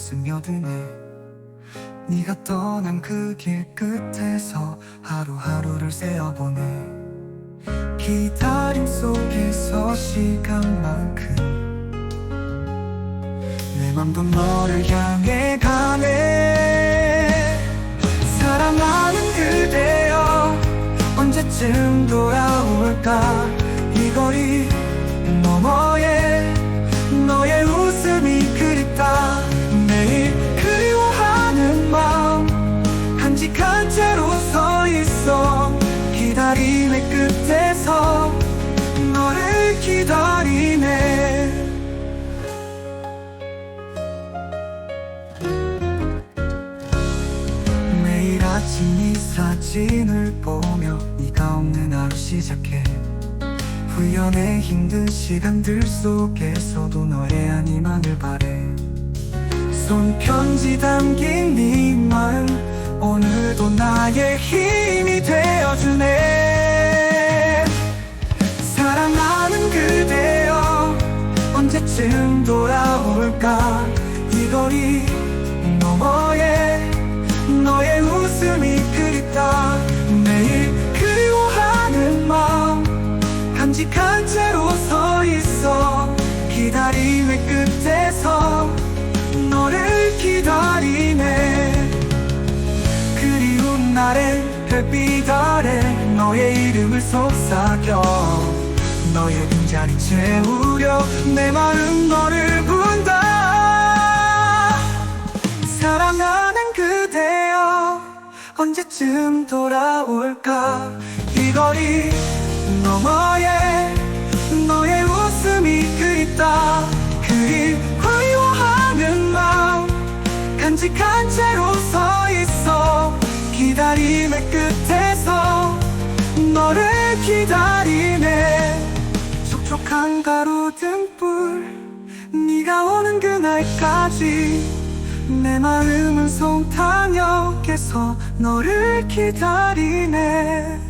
스며드네. 네가 떠난 그 길 끝에서 하루하루를 세어보네. 기다림 속에서 시간만큼 내 맘도 너를 향해 가네. 사랑하는 그대여 언제쯤 돌아 간직한 채로 서 있어. 기다림의 끝에서 너를 기다리네. 매일 아침 이 사진을 보며 네가 없는 하루 시작해. 후연의 힘든 시간들 속에서도 너의 아니만을 바래. 손편지 담긴 나의 힘이 되어주네. 사랑하는 그대여 언제쯤 돌아올까? 이 거리 너머에 너의 웃음이 그립다. 매일 그리워하는 마음 간직한 별빛 아래 너의 이름을 속삭여 너의 빈자리 채우려 내 마음 너를 부른다. 사랑하는 그대여 언제쯤 돌아올까? 이 거리 너머에 너의 웃음이 그립다. 그리 그리워하는 마음 간직한 채로 기다리네. 촉촉한 가루 등불 네가 오는 그날까지 내 마음은 송탄역에서 너를 기다리네